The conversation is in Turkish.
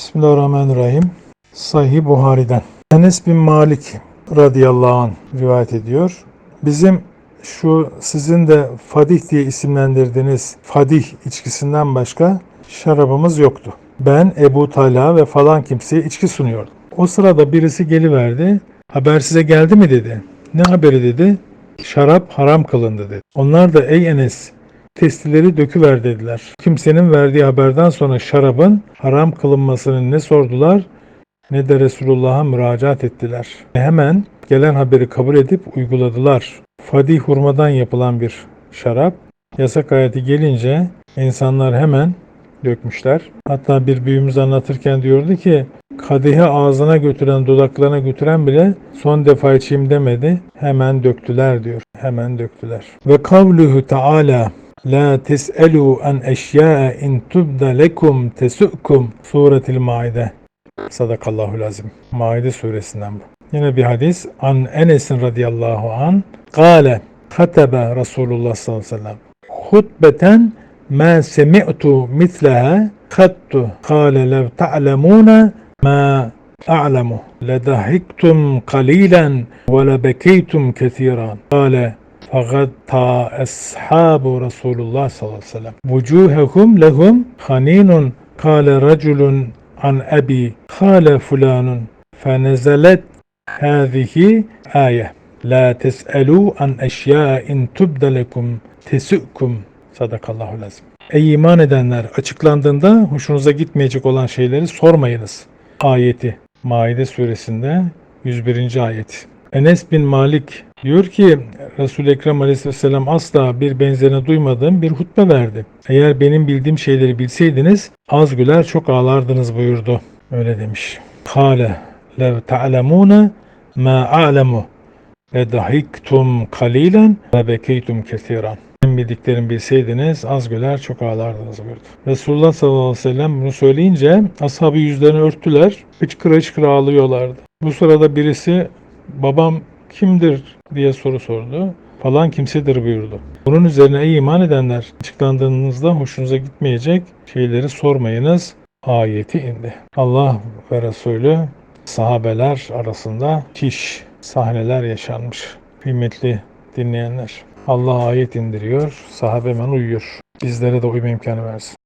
Bismillahirrahmanirrahim. Sahih Buhari'den. Enes bin Malik radıyallahu anh rivayet ediyor. Bizim şu sizin de fadih diye isimlendirdiğiniz fadih içkisinden başka şarabımız yoktu. Ben Ebu Talha ve falan kimseye içki sunuyordum. O sırada birisi geliverdi. Haber size geldi mi dedi. Ne haberi dedi? Şarap haram kılındı dedi. Onlar da ey Enes testileri döküver dediler. Kimsenin verdiği haberden sonra şarabın haram kılınmasını ne sordular ne de Resulullah'a müracaat ettiler. Hemen gelen haberi kabul edip uyguladılar. Fadih hurmadan yapılan bir şarap. Yasak ayeti gelince insanlar hemen dökmüşler. Hatta bir büyüğümüz anlatırken diyordu ki kadehi ağzına götüren, dudaklarına götüren bile son defa içeyim demedi. Hemen döktüler diyor. Hemen döktüler. Ve kavluhu taala La tes'elu an eşya'a in tubda lekum tesu'kum Suretil Maide. Sadakallahu lazim. Maide suresinden bu. Yine bir hadis. An Enes'in radıyallahu an. Kale hatebe Resulullah sallallahu aleyhi ve sellem. Hutbeten ma semi'tu misleha kattu. Kale lev ta'lemuna ma a'lemu. Ledahiktum qalilan ve lebekeytum kethiran. Kale fakat ta ashabu Resulullah sallallahu aleyhi ve sellem. Vucuhehum lehum haninun kâle raculun an ebi kâle fulanun fenezelet hâzihi ayeh. La tes'elû an eşyâin tubdelekum tesü'kum. Sadakallahu lazım. Ey iman edenler açıklandığında hoşunuza gitmeyecek olan şeyleri sormayınız. Ayeti Maide suresinde 101. ayet. Enes bin Malik diyor ki Resul-i Ekrem aleyhisselam asla bir benzerini duymadığım bir hutbe verdi. Eğer benim bildiğim şeyleri bilseydiniz az güler çok ağlardınız buyurdu. Öyle demiş. Kale lev ta'lemune ma a'lemu ve dahiktum kalilen ve bekeytum kesiran. Benim bildiklerimi bilseydiniz az güler çok ağlardınız buyurdu. Resulullah sallallahu aleyhi ve sellem bunu söyleyince ashabı yüzlerini örttüler. Hıçkıra hıçkıra ağlıyorlardı. Bu sırada birisi babam kimdir diye soru sordu. Falan kimsedir buyurdu. Bunun üzerine ey iman edenler açıklandığınızda hoşunuza gitmeyecek şeyleri sormayınız. Ayeti indi. Allah ve Resulü sahabeler arasında tiş sahneler yaşanmış. Kıymetli dinleyenler. Allah ayet indiriyor, sahabe hemen uyuyor. Bizlere de uyma imkanı versin.